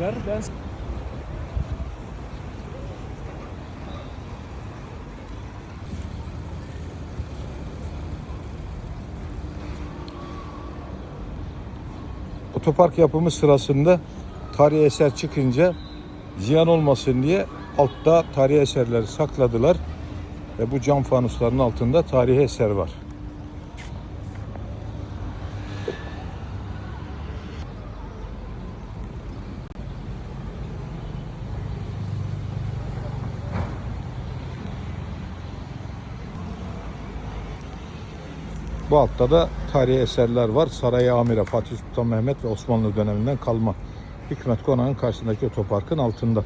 ver. Ben Otopark yapımı sırasında tarihi eser çıkınca ziyan olmasın diye altta tarihi eserleri sakladılar. Ve bu cam fanusların altında tarihi eser var. Bu altta da tarihi eserler var. Saray Amire Fatih Sultan Mehmet ve Osmanlı döneminden kalma. Hikmet Konağı'nın karşısındaki otoparkın altında.